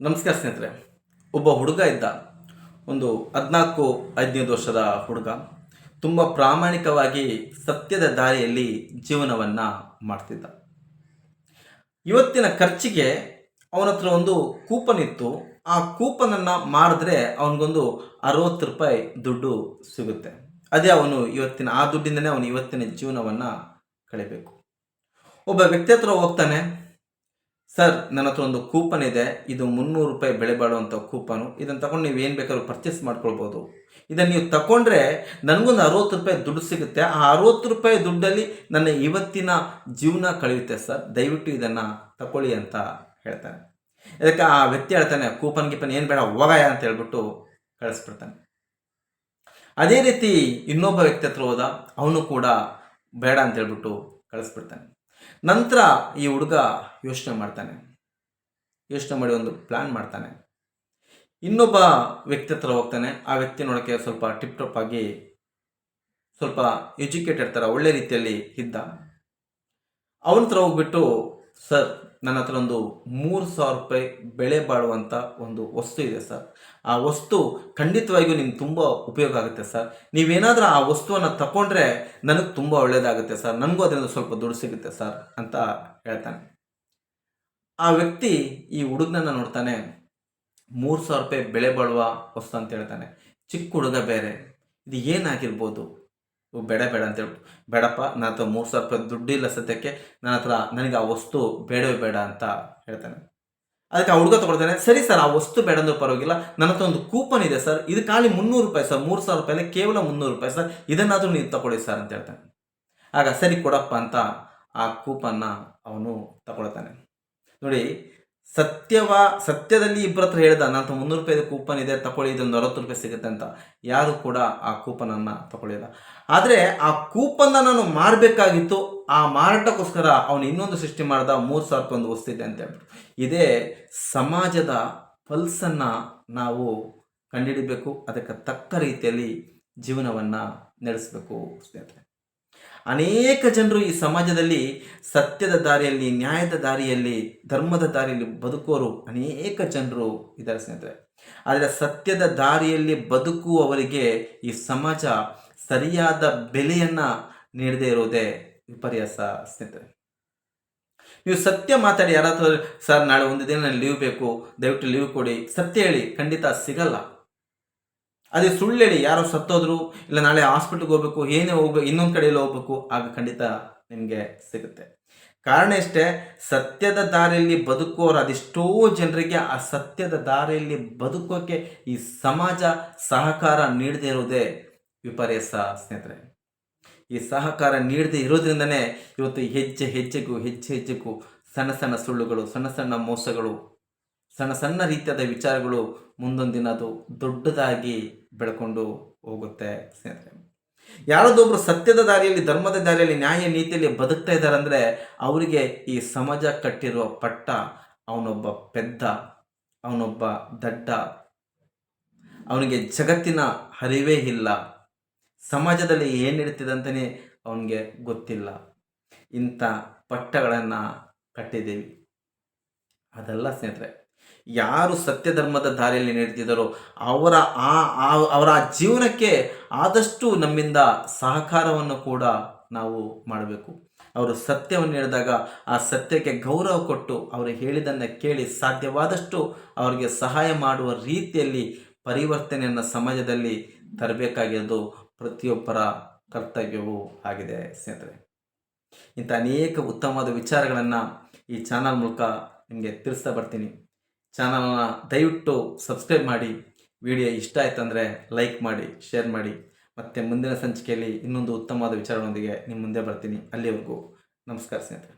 ನಮಸ್ಕಾರ ಸ್ನೇಹಿತರೆ, ಒಬ್ಬ ಹುಡುಗ ಇದ್ದ, ಒಂದು ಹದಿನಾಲ್ಕು, ಹದಿನೈದು ವರ್ಷದ ಹುಡುಗ, ತುಂಬ ಪ್ರಾಮಾಣಿಕವಾಗಿ ಸತ್ಯದ ದಾರಿಯಲ್ಲಿ ಜೀವನವನ್ನು ಮಾಡ್ತಿದ್ದ. ಇವತ್ತಿನ ಖರ್ಚಿಗೆ ಅವನ ಹತ್ರ ಒಂದು ಕೂಪನ್ ಇತ್ತು. ಆ ಕೂಪನನ್ನು ಮಾಡಿದ್ರೆ ಅವನಿಗೊಂದು ಅರವತ್ತು ರೂಪಾಯಿ ದುಡ್ಡು ಸಿಗುತ್ತೆ. ಅದೇ ಅವನು ಇವತ್ತಿನ, ಆ ದುಡ್ಡಿಂದನೇ ಅವನು ಇವತ್ತಿನ ಜೀವನವನ್ನು ಕಳಿಬೇಕು. ಒಬ್ಬ ವ್ಯಕ್ತಿ ಹತ್ರ ಹೋಗ್ತಾನೆ ಸರ್, ನನ್ನ ಹತ್ರ ಒಂದು ಕೂಪನ್ ಇದೆ. ಇದು ಮುನ್ನೂರು ರೂಪಾಯಿ ಬೆಲೆ ಬಾಳುವಂಥ ಕೂಪನು. ಇದನ್ನು ತಗೊಂಡು ನೀವು ಏನು ಬೇಕಾದ್ರೂ ಪರ್ಚೇಸ್ ಮಾಡ್ಕೊಳ್ಬೋದು. ಇದನ್ನು ನೀವು ತಗೊಂಡ್ರೆ ನನಗೊಂದು ಅರವತ್ತು ರೂಪಾಯಿ ದುಡ್ಡು ಸಿಗುತ್ತೆ. ಆ ಅರವತ್ತು ರೂಪಾಯಿ ದುಡ್ಡಲ್ಲಿ ನನ್ನ ಇವತ್ತಿನ ಜೀವನ ಕಳೆಯುತ್ತೆ ಸರ್. ದಯವಿಟ್ಟು ಇದನ್ನು ತಗೊಳ್ಳಿ ಅಂತ ಹೇಳ್ತಾನೆ. ಇದಕ್ಕೆ ಆ ವ್ಯಕ್ತಿ ಹೇಳ್ತಾನೆ, ಕೂಪನ್, ಗೀಪನ್ ಏನು ಬೇಡ ಹೋಗಯ ಅಂತ ಹೇಳ್ಬಿಟ್ಟು ಕಳಿಸ್ಬಿಡ್ತಾನೆ. ಅದೇ ರೀತಿ ಇನ್ನೊಬ್ಬ ವ್ಯಕ್ತಿ ಹತ್ರ ಅವನು ಕೂಡ ಬೇಡ ಅಂತ ಹೇಳ್ಬಿಟ್ಟು ಕಳಿಸ್ಬಿಡ್ತಾನೆ. ನಂತರ ಈ ಹುಡುಗ ಯೋಚನೆ ಮಾಡ್ತಾನೆ. ಯೋಚನೆ ಮಾಡಿ ಒಂದು ಪ್ಲ್ಯಾನ್ ಮಾಡ್ತಾನೆ. ಇನ್ನೊಬ್ಬ ವ್ಯಕ್ತಿ ಹತ್ರ ಹೋಗ್ತಾನೆ. ಆ ವ್ಯಕ್ತಿ ನೋಡೋಕ್ಕೆ ಸ್ವಲ್ಪ ಟಿಪ್ ಟಾಪ್ ಆಗಿ ಸ್ವಲ್ಪ ಎಜುಕೇಟೆಡ್ ಥರ ಒಳ್ಳೆ ರೀತಿಯಲ್ಲಿ ಇದ್ದ. ಅವನ ಹತ್ರ ಹೋಗ್ಬಿಟ್ಟು ಸರ್, ನನ್ನ ಹತ್ರ ಒಂದು ಮೂರು ಸಾವಿರ ರೂಪಾಯಿ ಬೆಳೆ ಬಾಳುವಂಥ ಒಂದು ವಸ್ತು ಇದೆ ಸರ್. ಆ ವಸ್ತು ಖಂಡಿತವಾಗಿಯೂ ನಿಮ್ಗೆ ತುಂಬ ಉಪಯೋಗ ಆಗುತ್ತೆ ಸರ್. ನೀವೇನಾದರೂ ಆ ವಸ್ತುವನ್ನು ತಗೊಂಡ್ರೆ ನನಗೆ ತುಂಬ ಒಳ್ಳೆಯದಾಗುತ್ತೆ ಸರ್. ನನಗೂ ಅದರಿಂದ ಸ್ವಲ್ಪ ದುಡ್ಡು ಸಿಗುತ್ತೆ ಸರ್ ಅಂತ ಹೇಳ್ತಾನೆ. ಆ ವ್ಯಕ್ತಿ ಈ ಹುಡುಗನನ್ನು ನೋಡ್ತಾನೆ, ಮೂರು ಸಾವಿರ ರೂಪಾಯಿ ಬೆಳೆ ಬಾಳುವ ವಸ್ತು ಅಂತ ಹೇಳ್ತಾನೆ. ಚಿಕ್ಕ ಹುಡುಗ ಬೇರೆ. ಇದು ಏನಾಗಿರ್ಬೋದು? ಬೇಡ ಬೇಡ ಅಂತ ಹೇಳ್ಬಿಟ್ಟು, ಬೇಡಪ್ಪ, ನನ್ನ ಹತ್ರ ಮೂರು ಸಾವಿರ ರೂಪಾಯಿ ದುಡ್ಡು ಇಲ್ಲ ಸದ್ಯಕ್ಕೆ, ನನ್ನ ಹತ್ರ ನನಗೆ ಆ ವಸ್ತು ಬೇಡವೇ ಬೇಡ ಅಂತ ಹೇಳ್ತಾನೆ. ಅದಕ್ಕೆ ಆ ಹುಡುಗ ತಗೊಳ್ತಾನೆ, ಸರಿ ಸರ್, ಆ ವಸ್ತು ಬೇಡ ಅಂದ್ರೆ ಪರವಾಗಿಲ್ಲ, ನನ್ನ ಹತ್ರ ಒಂದು ಕೂಪನ್ ಇದೆ ಸರ್, ಇದು ಖಾಲಿ ಮುನ್ನೂರು ರೂಪಾಯಿ ಸರ್, ಮೂರು ಸಾವಿರ ರೂಪಾಯಿ ಕೇವಲ ಮುನ್ನೂರು ರೂಪಾಯಿ ಸರ್, ಇದನ್ನಾದರೂ ನೀವು ತಗೊಳ್ಳಿ ಸರ್ ಅಂತ ಹೇಳ್ತಾನೆ. ಆಗ ಸರಿ ಕೊಡಪ್ಪ ಅಂತ ಆ ಕೂಪನ್ನ ಅವನು ತಗೊಳ್ತಾನೆ. ನೋಡಿ ಸತ್ಯವ, ಸತ್ಯದಲ್ಲಿ ಇಬ್ಬರ ಹತ್ರ ಹೇಳ್ದ, ನನ್ನ ಮುನ್ನೂರು ರೂಪಾಯಿ ಕೂಪನ್ ಇದೆ ತಗೊಳ್ಳಿ ಇದೊಂದು ಅರವತ್ತು ರೂಪಾಯಿ ಸಿಗುತ್ತೆ ಅಂತ. ಯಾರು ಕೂಡ ಆ ಕೂಪನನ್ನು ತಗೊಳ್ಳಿಲ್ಲ ಆದರೆ ಆ ಕೂಪನ್ನ ನಾನು ಮಾರಬೇಕಾಗಿತ್ತು. ಆ ಮಾರಾಟಕ್ಕೋಸ್ಕರ ಅವನು ಇನ್ನೊಂದು ಸೃಷ್ಟಿ ಮಾಡಿದ, ಮೂರು ಸಾವಿರ ರೂಪಾಯಿ ಒಂದು ವಸ್ತಿದೆ ಅಂತ ಹೇಳ್ಬಿಟ್ಟು ಇದೇ ಸಮಾಜದ ಪಲ್ಸನ್ನು ನಾವು ಕಂಡುಹಿಡಿಬೇಕು. ಅದಕ್ಕೆ ತಕ್ಕ ರೀತಿಯಲ್ಲಿ ಜೀವನವನ್ನು ನಡೆಸಬೇಕು ಸ್ನೇಹಿತರೆ. ಅನೇಕ ಜನರು ಈ ಸಮಾಜದಲ್ಲಿ ಸತ್ಯದ ದಾರಿಯಲ್ಲಿ, ನ್ಯಾಯದ ದಾರಿಯಲ್ಲಿ, ಧರ್ಮದ ದಾರಿಯಲ್ಲಿ ಬದುಕೋರು ಅನೇಕ ಜನರು ಇದ್ದಾರೆ ಸ್ನೇಹಿತರೆ. ಆದರೆ ಸತ್ಯದ ದಾರಿಯಲ್ಲಿ ಬದುಕುವವರಿಗೆ ಈ ಸಮಾಜ ಸರಿಯಾದ ಬೆಲೆಯನ್ನು ನೀಡದೇ ಇರುವುದೇ ವಿಪರ್ಯಾಸ ಸ್ನೇಹಿತರೆ. ನೀವು ಸತ್ಯ ಮಾತಾಡಿ, ಯಾರಾದ್ರೂ ಸರ್ ನಾಳೆ ಒಂದು ದಿನ ಲೀವ್ ಬೇಕು, ದಯವಿಟ್ಟು ಲೀವ್ ಕೊಡಿ, ಸತ್ಯ ಹೇಳಿ, ಖಂಡಿತ ಸಿಗಲ್ಲ. ಅದೇ ಸುಳ್ಳೇಳಿ, ಯಾರೋ ಸತ್ತೋದ್ರು, ಇಲ್ಲ ನಾಳೆ ಹಾಸ್ಪಿಟ್ಲ್ಗೆ ಹೋಗ್ಬೇಕು, ಏನೇ ಹೋಗ್ಬೇಕು ಇನ್ನೊಂದು ಕಡೆಯಲ್ಲಿ ಹೋಗ್ಬೇಕು, ಆಗ ಖಂಡಿತ ನಿಮಗೆ ಸಿಗುತ್ತೆ. ಕಾರಣ ಇಷ್ಟೇ, ಸತ್ಯದ ದಾರಿಯಲ್ಲಿ ಬದುಕುವವರು ಅದೆಷ್ಟೋ ಜನರಿಗೆ ಆ ಸತ್ಯದ ದಾರಿಯಲ್ಲಿ ಬದುಕೋಕೆ ಈ ಸಮಾಜ ಸಹಕಾರ ನೀಡದೇ ಇರೋದೇ ವಿಪರ್ಯಾಸ, ಸ್ನೇಹಿತರೆ. ಈ ಸಹಕಾರ ನೀಡದೇ ಇರೋದ್ರಿಂದನೇ ಇವತ್ತು ಹೆಜ್ಜೆ ಹೆಜ್ಜೆಗೂ ಹೆಜ್ಜೆ ಹೆಜ್ಜೆಗೂ ಸಣ್ಣ ಸಣ್ಣ ಸುಳ್ಳುಗಳು, ಸಣ್ಣ ಸಣ್ಣ ಮೋಸಗಳು ಸಣ್ಣ ಸಣ್ಣ ರೀತಿಯಾದ ವಿಚಾರಗಳು ಮುಂದೊಂದು ದಿನ ಅದು ದೊಡ್ಡದಾಗಿ ಬೆಳ್ಕೊಂಡು ಹೋಗುತ್ತೆ ಸ್ನೇಹಿತರೆ. ಯಾರದೊಬ್ರು ಸತ್ಯದ ದಾರಿಯಲ್ಲಿ, ಧರ್ಮದ ದಾರಿಯಲ್ಲಿ, ನ್ಯಾಯ ನೀತಿಯಲ್ಲಿ ಬದುಕ್ತಾ ಇದ್ದಾರೆ ಅವರಿಗೆ ಈ ಸಮಾಜ ಕಟ್ಟಿರುವ ಪಟ್ಟ ಅವನೊಬ್ಬ ಪೆದ್ದ, ಅವನೊಬ್ಬ ದಡ್ಡ. ಅವನಿಗೆ ಜಗತ್ತಿನ ಹರಿವೇ ಇಲ್ಲ. ಸಮಾಜದಲ್ಲಿ ಏನು ನಡೀತಿದೆ ಅಂತಲೇ ಅವನಿಗೆ ಗೊತ್ತಿಲ್ಲ. ಇಂಥ ಪಟ್ಟಗಳನ್ನು ಕಟ್ಟಿದ್ದೀವಿ. ಅದೆಲ್ಲ ಸ್ನೇಹಿತರೆ ಯಾರು ಸತ್ಯ ಧರ್ಮದ ದಾರಿಯಲ್ಲಿ ನಡೆದಿದ್ದಾರೋ ಅವರ ಆ ಅವರ ಜೀವನಕ್ಕೆ ಆದಷ್ಟು ನಮ್ಮಿಂದ ಸಹಕಾರವನ್ನು ಕೂಡ ನಾವು ಮಾಡಬೇಕು. ಅವರು ಸತ್ಯವನ್ನು ಹೇಳಿದಾಗ ಆ ಸತ್ಯಕ್ಕೆ ಗೌರವ ಕೊಟ್ಟು ಅವರು ಹೇಳಿದ್ದನ್ನು ಕೇಳಿ ಸಾಧ್ಯವಾದಷ್ಟು ಅವರಿಗೆ ಸಹಾಯ ಮಾಡುವ ರೀತಿಯಲ್ಲಿ ಪರಿವರ್ತನೆಯನ್ನು ಸಮಾಜದಲ್ಲಿ ತರಬೇಕಾಗಿರೋದು ಪ್ರತಿಯೊಬ್ಬರ ಕರ್ತವ್ಯವೂ ಆಗಿದೆ ಸ್ನೇಹಿತರೆ. ಇಂಥ ಅನೇಕ ಉತ್ತಮವಾದ ವಿಚಾರಗಳನ್ನು ಈ ಚಾನಲ್ ಮೂಲಕ ನಿಮಗೆ ತಿಳಿಸ್ತಾ ಬರ್ತೀನಿ. ಚಾನಲ್ನ ದಯವಿಟ್ಟು ಸಬ್ಸ್ಕ್ರೈಬ್ ಮಾಡಿ. ವಿಡಿಯೋ ಇಷ್ಟ ಆಯ್ತಂದರೆ ಲೈಕ್ ಮಾಡಿ, ಶೇರ್ ಮಾಡಿ. ಮತ್ತು ಮುಂದಿನ ಸಂಚಿಕೆಯಲ್ಲಿ ಇನ್ನೊಂದು ಉತ್ತಮವಾದ ವಿಚಾರಗಳೊಂದಿಗೆ ನಿಮ್ಮ ಮುಂದೆ ಬರ್ತೀನಿ. ಅಲ್ಲಿವರೆಗೂ ನಮಸ್ಕಾರ ಸ್ನೇಹಿತರೆ.